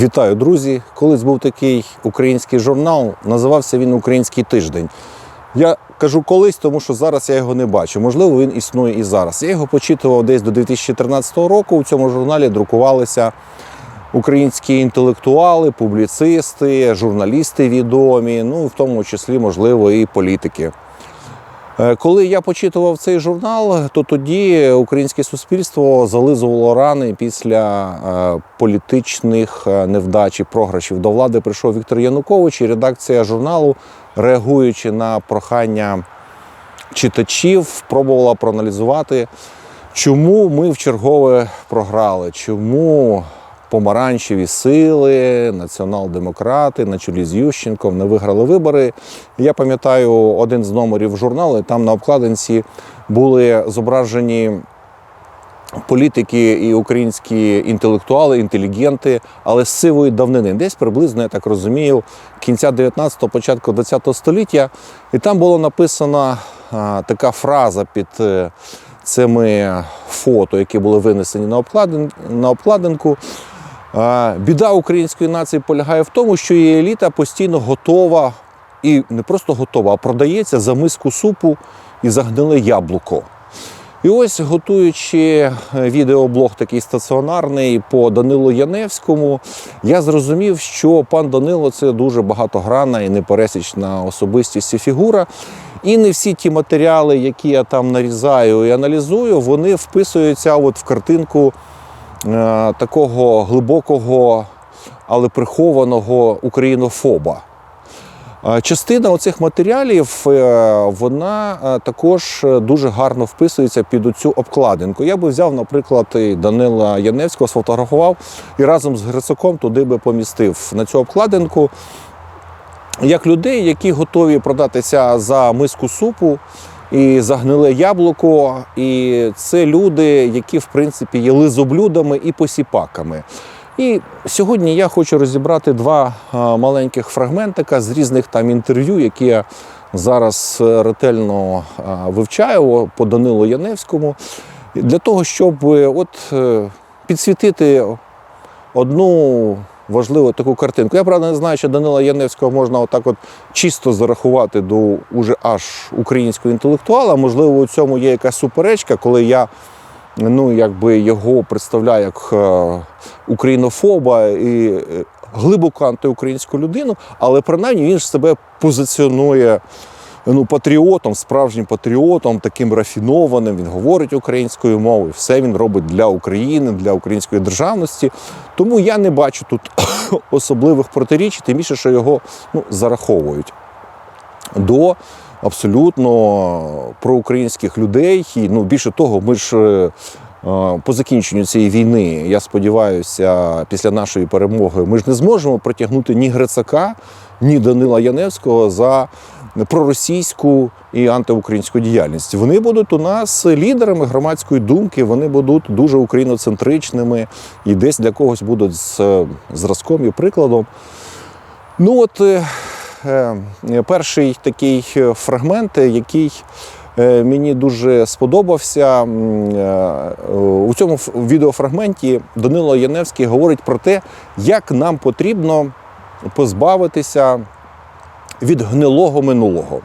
Вітаю, друзі! Колись був такий український журнал, називався він Український тиждень. Я кажу колись, тому що зараз я його не бачу. Можливо, він існує і зараз. Я його почитував десь до 2013 року. У цьому журналі друкувалися українські інтелектуали, публіцисти, журналісти відомі, ну в тому числі, можливо, і політики. Е, Коли я почитував цей журнал, то тоді українське суспільство зализувало рани після е, політичних е, невдач і програшів. До влади прийшов Віктор Янукович, і редакція журналу, реагуючи на прохання читачів, пробувала проаналізувати, чому ми в чергове програли, чому помаранчеві сили, націонал-демократи на чолі з Ющенком не виграли вибори. Я пам'ятаю один з номерів журналу, там на обкладинці були зображені політики і українські інтелектуали, інтелігенти, але з сивої давнини, десь приблизно, я так розумію, кінця 19-го, початку 20-го століття. І там була написана а, така фраза під е, цими фото, які були винесені на обкладинку. Біда української нації полягає в тому, що її еліта постійно готова і не просто готова, а продається за миску супу і за гниле яблуко. І ось, готуючи е, відеоблог такий стаціонарний по Данилу Яневському, я зрозумів, що пан Данило це дуже багатогранна і непересічна особистість і фігура. І не всі ті матеріали, які я там нарізаю і аналізую, вони вписуються от в картинку такого глибокого, але прихованого українофоба. Е, Частина оцих матеріалів е, вона е, також е, дуже гарно вписується під оцю обкладинку. Я би взяв, наприклад, Данила Яневського, сфотографував і разом з Грицаком туди би помістив на цю обкладинку як людей, які готові продатися за миску супу і за гниле яблуко. І це люди, які в принципі є лизоблюдами і посіпаками. І сьогодні я хочу розібрати два маленьких фрагментика з різних там інтерв'ю, які я зараз е, ретельно вивчаю по Данилу Яневському, для того, щоб е, от е, підсвітити одну важливу таку картинку. Я правда не знаю, що Данила Яневського можна отак от чисто зарахувати до уже аж українського інтелектуала. Можливо, у цьому є якась суперечка, коли я ну, якби його представляю як е, українофоба і е, глибоко антиукраїнську людину, але принаймні він ж себе позиціонує ну, патріотом, справжнім патріотом, таким рафінованим. Він говорить українською мовою, все він робить для України, для української державності. Тому я не бачу тут особливих протиріч, тим більше, що його ну, зараховують до абсолютно проукраїнських людей. І ну, більше того, ми ж. е, е, По закінченню цієї війни, я сподіваюся, після нашої перемоги ми ж не зможемо притягнути ні Грицака, ні Данила Яневського за проросійську і антиукраїнську діяльність. Вони будуть у нас лідерами громадської думки, вони будуть дуже україноцентричними і десь для когось будуть з е, зразком і прикладом. Ну от е, е, перший такий фрагмент, який мені дуже сподобався. У цьому відеофрагменті Данило Яневський говорить про те, як нам потрібно позбавитися від гнилого минулого.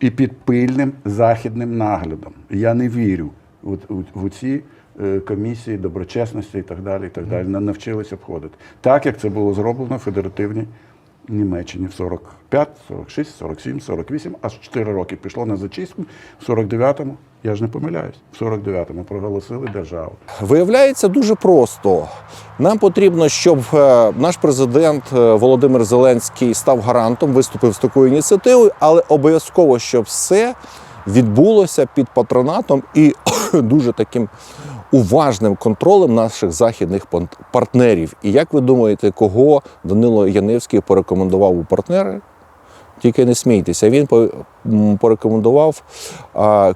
і під пильним західним наглядом. Я не вірю в, в, в ці е, комісії доброчесності і так далі. І так далі. Не навчились обходити. Так як це було зроблено в федеративній Німеччині в 45, 46, 47, 48, аж 4 роки пішло на зачистку. В 49-му, я ж не помиляюсь, в 49-му проголосили державу. Виявляється дуже просто. Нам потрібно, щоб е, наш президент е, Володимир Зеленський став гарантом, виступив з такою ініціативою, але обов'язково, щоб все відбулося під патронатом і дуже таким уважним контролем наших західних партнерів. І як ви думаєте, кого Данило Яневський порекомендував у партнери? Тільки не смійтеся. Він порекомендував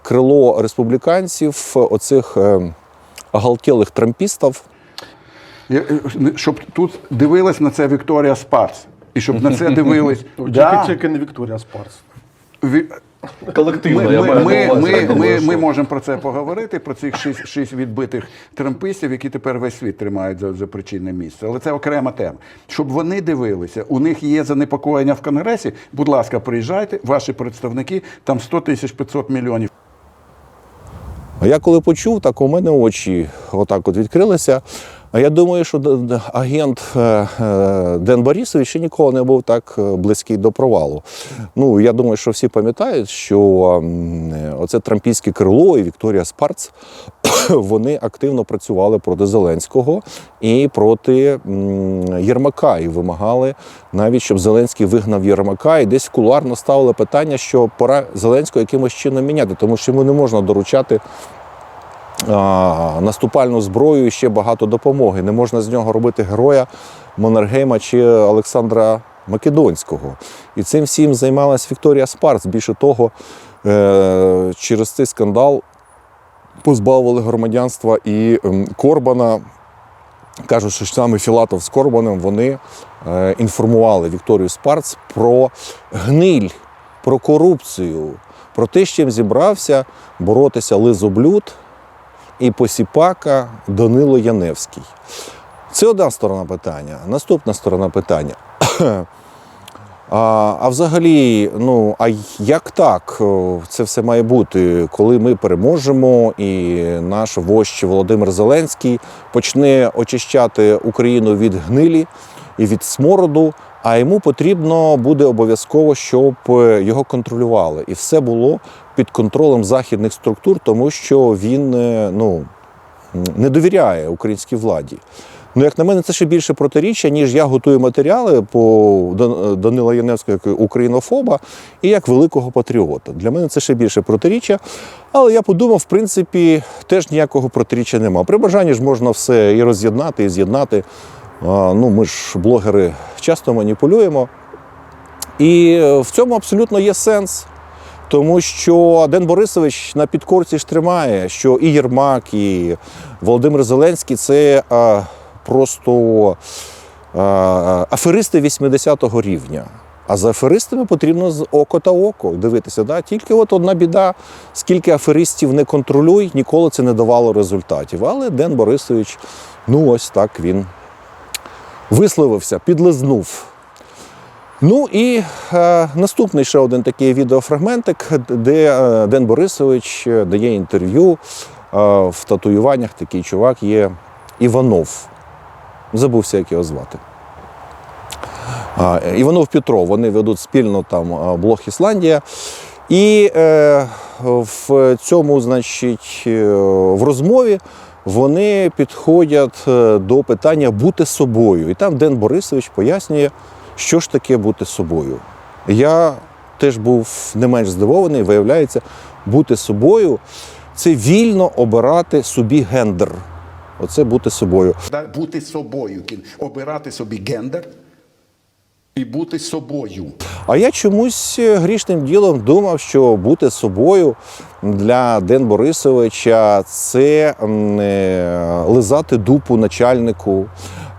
крило республіканців, оцих е, оголтілих трампістів. Я, е, Щоб тут дивилась на це Вікторія Спарс. І щоб на це дивились. Тільки не Вікторія Спарс. Колективно, Ми, я ми, маю ми, ми, ми, ми можемо про це поговорити, про цих шість, шість відбитих трампистів, які тепер весь світ тримають за, за причинне місце. Але це окрема тема. Щоб вони дивилися, у них є занепокоєння в Конгресі. Будь ласка, приїжджайте, ваші представники, там 100 тисяч 500 мільйонів. А Я коли почув, так у мене очі отак от відкрилися. А я думаю, що агент е, е, Ден Борисович ще ніколи не був так е, близький до провалу. Ну, я думаю, що всі пам'ятають, що оце трампійське крило і Вікторія Спарц вони активно працювали проти Зеленського і проти Єрмака, і вимагали навіть, щоб Зеленський вигнав Єрмака, і десь кулуарно ставили питання, що пора Зеленського якимось чином міняти, тому що йому не можна доручати наступальну зброю і ще багато допомоги. Не можна з нього робити героя Маннергейма чи Олександра Македонського. І цим всім займалась Вікторія Спарц. Більше того, е, через цей скандал позбавили громадянства і Корбана. Кажуть, що саме Філатов з Корбаном вони е, інформували Вікторію Спарц про гниль, про корупцію, про те, з чим зібрався боротися лизоблюд і посіпака Данило Яневський. Це одна сторона питання. Наступна сторона питання. А, а взагалі, ну а як так це все має бути, коли ми переможемо, і наш вождь Володимир Зеленський почне очищати Україну від гнилі і від смороду, а йому потрібно буде обов'язково, щоб е, його контролювали. І все було під контролем західних структур, тому що він е, ну, не довіряє українській владі. Ну, як на мене, це ще більше протиріччя, ніж я готую матеріали по Данила Яневського як українофоба і як великого патріота. Для мене це ще більше протиріччя. Але я подумав, в принципі, теж ніякого протиріччя нема. При бажанні ж можна все і роз'єднати, і з'єднати. Ну, ми ж блогери часто маніпулюємо. І е, в цьому абсолютно є сенс. Тому що Ден Борисович на підкорці ж тримає, що і Єрмак, і Володимир Зеленський це а, просто а, аферисти 80-го рівня. А за аферистами потрібно з око та око дивитися. Да? Тільки от одна біда, скільки аферистів не контролюй, ніколи це не давало результатів. Але Ден Борисович, ну ось так він висловився, підлизнув. Ну і е, наступний ще один такий відеофрагментик, де е, Ден Борисович е, дає інтерв'ю. Е, в татуюваннях такий чувак є Іванов. Забувся, як його звати. А, Іванов Петров. Вони ведуть спільно там е, блог Ісландія. І е, в цьому, значить, е, в розмові вони підходять е, до питання бути собою. І там Ден Борисович пояснює, що ж таке бути собою. Я теж був не менш здивований, виявляється, бути собою це вільно обирати собі гендер. Оце бути собою. Бути собою, обирати собі гендер і бути собою. А я чомусь е, грішним ділом думав, що бути собою для Ден Борисовича це м, е, лизати дупу начальнику.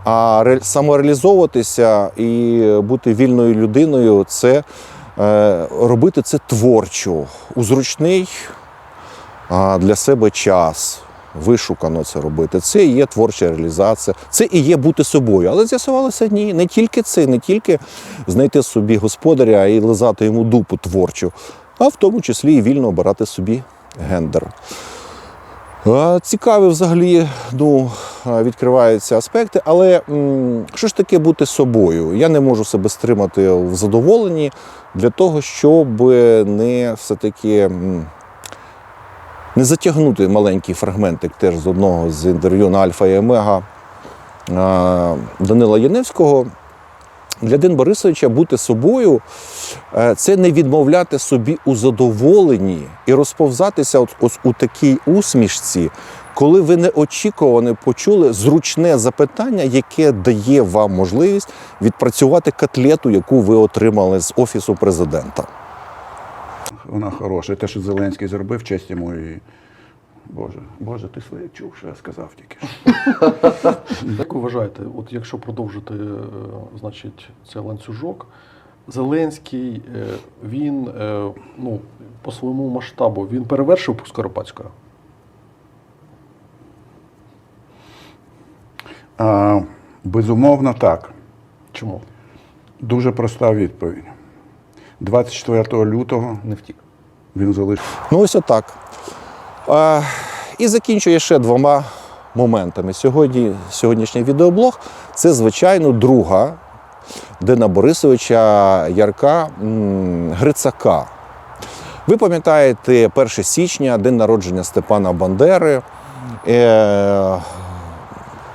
А самореалізовуватися і бути вільною людиною це е, робити це творчо, у зручний для себе час. Вишукано це робити. Це і є творча реалізація, це і є бути собою. Але з'ясувалося ні, не тільки це, не тільки знайти собі господаря і лизати йому дупу творчу, а в тому числі і вільно обирати собі гендер. Цікаві взагалі ну, відкриваються аспекти, але що ж таке бути собою? Я не можу себе стримати в задоволенні для того, щоб не все-таки не затягнути маленький фрагментик теж з одного з інтерв'ю на Альфа і Омега Данила Яневського. Для Ден Борисовича бути собою е, це не відмовляти собі у задоволенні і розповзатися от, ось у такій усмішці, коли ви неочікувано почули зручне запитання, яке дає вам можливість відпрацювати котлету, яку ви отримали з офісу президента. Вона хороша. Те, що Зеленський зробив, честь йому і. Боже, Боже, ти своє чув, що я сказав тільки. Як ви вважаєте, от якщо продовжити е, значить, цей ланцюжок, Зеленський, е, він е, ну, по своєму масштабу він перевершив Скоропадського? А, безумовно, так. Чому? Дуже проста відповідь. 24 лютого Не втік. Він залишив. Ну, ось отак. А, і закінчує ще двома моментами. Сьогодні, сьогоднішній відеоблог це, звичайно, друга Дина Борисовича Ярка Грицака. Ви пам'ятаєте 1 січня, день народження Степана Бандери. Е,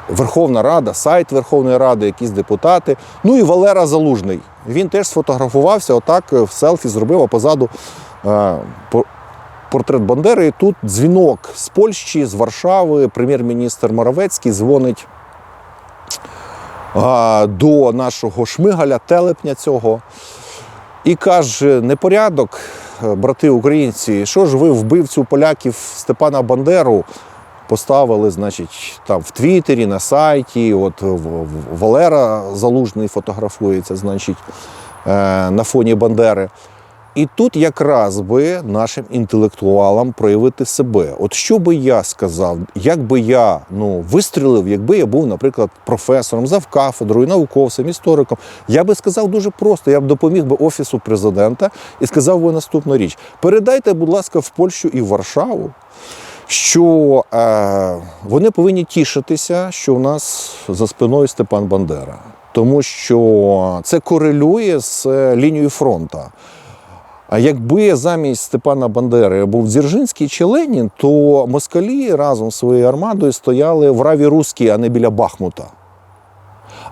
Верховна Рада, сайт Верховної Ради, якісь депутати. Ну і Валера Залужний. Він теж сфотографувався, отак в селфі зробив, а позаду по- портрет Бандери. І тут дзвінок з Польщі, з Варшави. Прем'єр-міністр Моровецький дзвонить до нашого шмигаля, телепня цього. І каже: непорядок, брати українці, що ж ви вбивцю поляків Степана Бандеру поставили, значить, там в Твіттері, на сайті. От Валера Залужний фотографується, значить, е, на фоні Бандери. І тут якраз би нашим інтелектуалам проявити себе. От що би я сказав, як би я ну, вистрілив, якби я був, наприклад, професором, завкафедрою, науковцем, істориком, я би сказав дуже просто, я б допоміг би Офісу президента і сказав би наступну річ: передайте, будь ласка, в Польщу і в Варшаву, що е, вони повинні тішитися, що у нас за спиною Степан Бандера. Тому що це корелює з е, лінією фронту. А якби замість Степана Бандери був Дзержинський чи Ленін, то москалі разом з своєю армадою стояли в Раві Руській, а не біля Бахмута.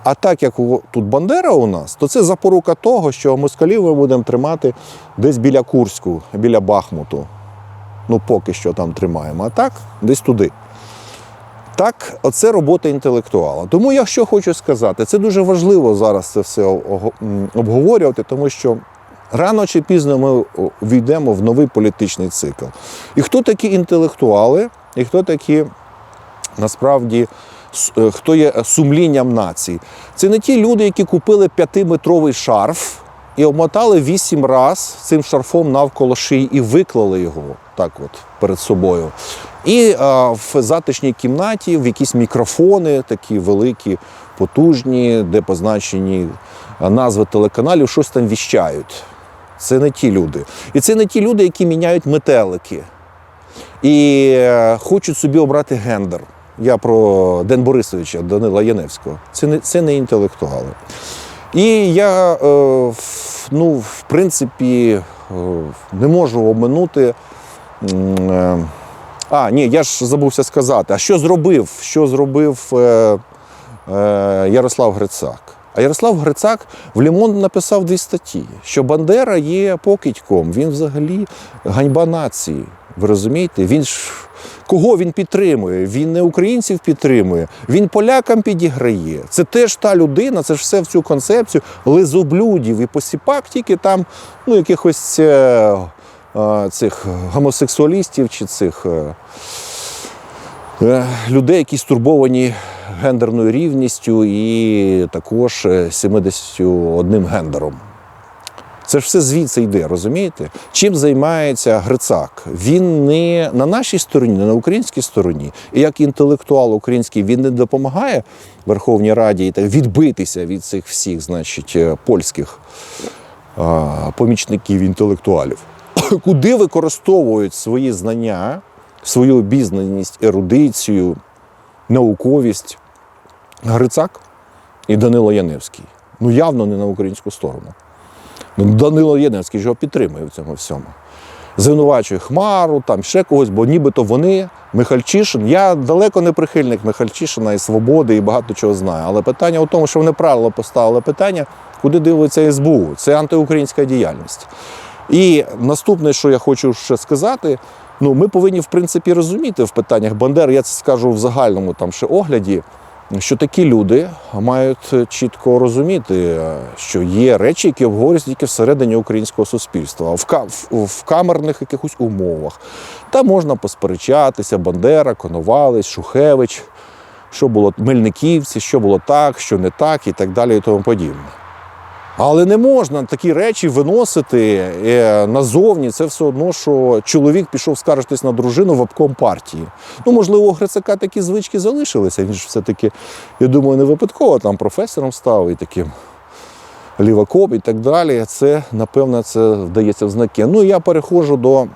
А так як тут Бандера у нас, то це запорука того, що москалів ми будемо тримати десь біля Курську, біля Бахмуту. Ну, поки що там тримаємо. А так, десь туди. Так, оце робота інтелектуала. Тому я що хочу сказати, це дуже важливо зараз це все обговорювати, тому що рано чи пізно ми війдемо в новий політичний цикл. І хто такі інтелектуали, і хто такі насправді е, хто є сумлінням нації? Це не ті люди, які купили п'ятиметровий шарф і обмотали вісім раз цим шарфом навколо шиї і виклали його так от перед собою. І а, в затишній кімнаті в якісь мікрофони, такі великі, потужні, де позначені назви телеканалів, щось там віщають. Це не ті люди. І це не ті люди, які міняють метелики і е, хочуть собі обрати гендер. Я про Ден Борисовича, Данила Яневського. Це не, це не інтелектуали. І я, е, ну, в принципі, е, не можу обминути. е, А, ні, я ж забувся сказати. А що зробив? Що зробив е, е, Ярослав Грицак? А Ярослав Грицак в Лімон написав дві статті, що Бандера є покидьком, він взагалі ганьба нації. Ви розумієте? Він ж кого він підтримує? Він не українців підтримує, він полякам підіграє. Це теж та людина, це ж все в цю концепцію лизоблюдів і посіпак, тільки там ну, якихось е, е, цих гомосексуалістів чи цих. Е, е, людей, які стурбовані гендерною рівністю і також е, 71 гендером. Це ж все звідси йде, розумієте? Чим займається Грицак? Він не на нашій стороні, не на українській стороні. І як інтелектуал український він не допомагає Верховній Раді відбитися від цих всіх, значить, е, польських помічників інтелектуалів. Куди використовують свої знання, свою обізнаність, ерудицію, науковість Грицак і Данило Яневський. Ну явно не на українську сторону. Ну, Данило Яневський ж його підтримує в цьому всьому. Звинувачує Хмару, там ще когось, бо нібито вони, Михальчишин. Я далеко не прихильник Михальчишина і свободи, і багато чого знаю. Але питання в тому, що вони правильно поставили питання, куди дивиться СБУ. Це антиукраїнська діяльність. І наступне, що я хочу ще сказати, ну ми повинні в принципі розуміти в питаннях Бандери, я це скажу в загальному там ще огляді, що такі люди мають чітко розуміти, е, що є речі, які обговорюються тільки всередині українського суспільства, в, в, в камерних якихось умовах. Там можна посперечатися, Бандера, Коновалець, Шухевич, що було Мельниківці, що було так, що не так, і так далі, і тому подібне. Але не можна такі речі виносити е, назовні. Це все одно, що чоловік пішов скаржитись на дружину в обком партії. Ну, можливо, у Грицака такі звички залишилися. Він ж все-таки, я думаю, не випадково там професором став і таким ліваком і так далі. Це, напевно, це вдається в знаки. Ну, я переходжу до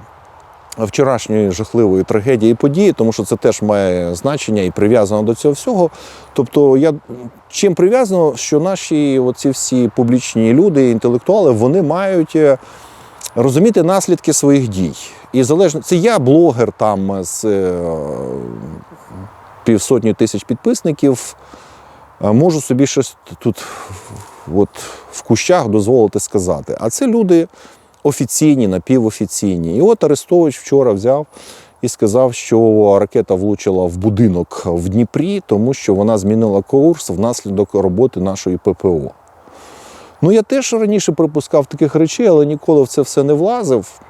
вчорашньої жахливої трагедії події, тому що це теж має значення і прив'язано до цього всього. Тобто, я чим прив'язано, що наші оці всі публічні люди, інтелектуали, вони мають е, розуміти наслідки своїх дій. І залежно, це я блогер там з е, півсотні тисяч підписників. е, Можу собі щось тут от, в кущах дозволити сказати. А це люди офіційні, напівофіційні. І от Арестович вчора взяв і сказав, що ракета влучила в будинок в Дніпрі, тому що вона змінила курс внаслідок роботи нашої ППО. Ну, я теж раніше припускав таких речей, але ніколи в це все не влазив.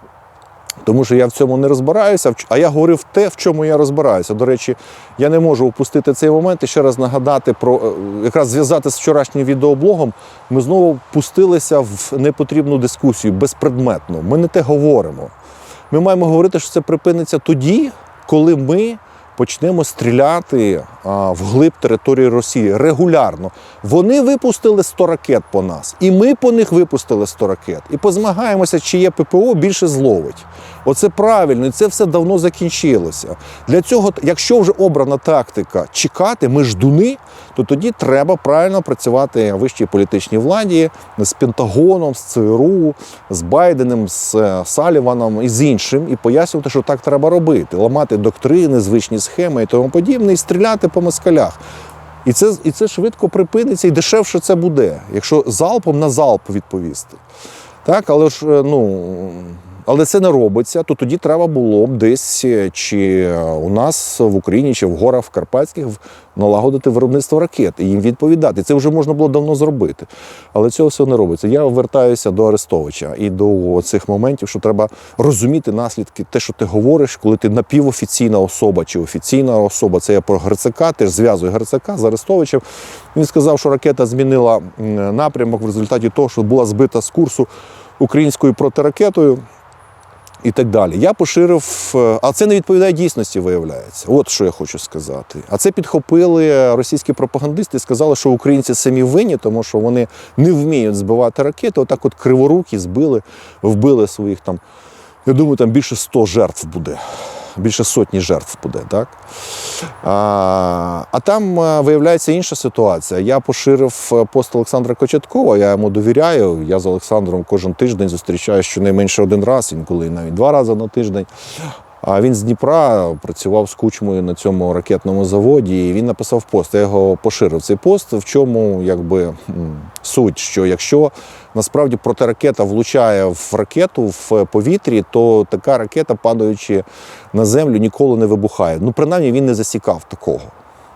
Тому що я в цьому не розбираюся, а я говорив те, в чому я розбираюся. До речі, я не можу упустити цей момент і ще раз нагадати про е, якраз зв'язати з вчорашнім відеоблогом. Ми знову пустилися в непотрібну дискусію, безпредметну. Ми не те говоримо. Ми маємо говорити, що це припиниться тоді, коли ми почнемо стріляти а, вглиб території Росії регулярно. Вони випустили 100 ракет по нас, і ми по них випустили 100 ракет. І позмагаємося, чиє ППО більше зловить. Оце правильно, і це все давно закінчилося. Для цього, якщо вже обрана тактика чекати, ми ждуни, то тоді треба правильно працювати вищій політичній владі з Пентагоном, з ЦРУ, з Байденом, з е, Саліваном і з іншим, і пояснювати, що так треба робити, ламати доктрини, звичні схеми і тому подібне, і стріляти по москалях. І це, і це швидко припиниться, і дешевше це буде, якщо залпом на залп відповісти. Так, але ж е, ну. Але це не робиться, то тоді треба було б десь е, чи у нас в Україні, чи в горах в Карпатських налагодити виробництво ракет і їм відповідати. Це вже можна було давно зробити. Але цього все не робиться. Я вертаюся до Арестовича і до цих моментів, що треба розуміти наслідки, те, що ти говориш, коли ти напівофіційна особа чи офіційна особа. Це я про Грицака, теж зв'язую Грицака з Арестовичем. Він сказав, що ракета змінила напрямок в результаті того, що була збита з курсу українською протиракетою і так далі. Я поширив, е, а це не відповідає дійсності, виявляється. От що я хочу сказати. А це підхопили російські пропагандисти і сказали, що українці самі винні, тому що вони не вміють збивати ракети. Отак, от криворукі збили, вбили своїх там. Я думаю, там більше 100 жертв буде. Більше сотні жертв буде, так? А, а там е, виявляється інша ситуація. Я поширив е, пост Олександра Кочеткова, я йому довіряю. Я з Олександром кожен тиждень зустрічаю щонайменше один раз, інколи навіть два рази на тиждень. А він з Дніпра працював з кучмою на цьому ракетному заводі, і він написав пост. Я його поширив цей пост. В чому якби суть, що якщо насправді протиракета влучає в ракету в повітрі, то така ракета, падаючи на землю, ніколи не вибухає. Ну, принаймні, він не засікав такого.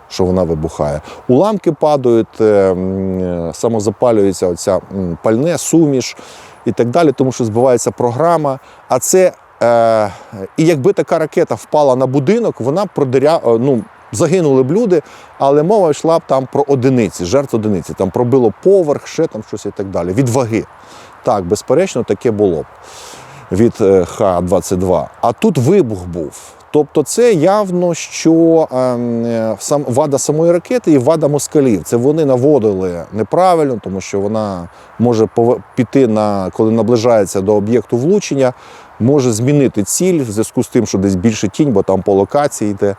Що вона вибухає. Уламки падають, е, е, самозапалюється оця пальне, суміш і так далі, тому що збивається програма. А це Е, і якби така ракета впала на будинок, вона продиря, е, ну, загинули б люди, але мова йшла б там про одиниці, жертв одиниці. Там пробило поверх, ще там щось і так далі. Від ваги. Так, безперечно, таке було б від е, Х-22. А тут вибух був. Тобто це явно, що ем, е, сам вада самої ракети і вада москалів. Це вони наводили неправильно, тому що вона може піти на коли наближається до об'єкту влучення, може змінити ціль в зв'язку з тим, що десь більше тінь, бо там по локації йде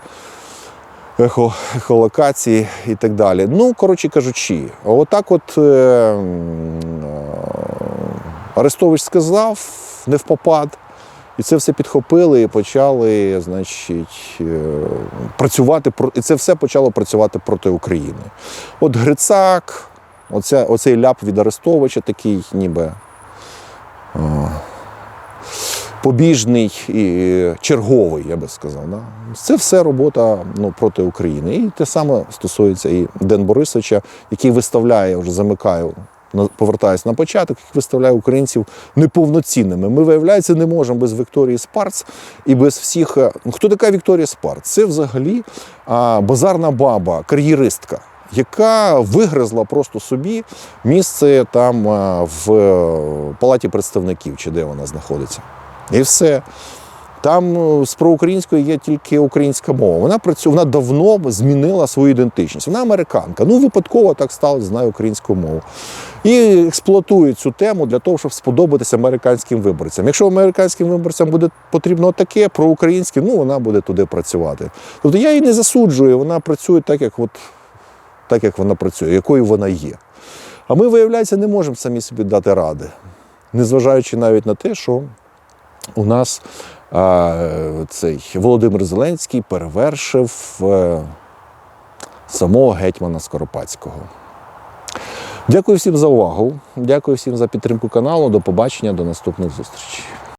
ехо, ехолокації і так далі. Ну, коротше кажучи, отак от е, Арестович сказав, не впопад. І це все підхопили і почали, значить, е, працювати і це все почало працювати проти України. От Грицак, оця, оцей ляп від Арестовича, такий ніби е, побіжний і черговий, я би сказав. Да? Це все робота ну, проти України. І те саме стосується і Ден Борисовича, який виставляє, вже замикаю, повертаюсь на початок, який виставляє українців неповноцінними. Ми, виявляється, не можемо без Вікторії Спарц і без всіх. е, ну, Хто така Вікторія Спарц? Це взагалі базарна баба, кар'єристка. яка вигризла просто собі місце там е, в е, палаті представників, чи де вона знаходиться. І все. Там е, з проукраїнською є тільки українська мова. Вона працює, вона давно змінила свою ідентичність. Вона американка. Ну, випадково так стало, знає українську мову. І експлуатує цю тему для того, щоб сподобатися американським виборцям. Якщо американським виборцям буде потрібно таке, проукраїнське, ну вона буде туди працювати. Тобто я її не засуджую, вона працює так, як от, так, як вона працює, якою вона є. А ми, виявляється, не можемо самі собі дати ради, незважаючи навіть на те, що у нас цей Володимир Зеленський перевершив е, самого гетьмана Скоропадського. Дякую всім за увагу. Дякую всім за підтримку каналу. До побачення, до наступних зустрічей.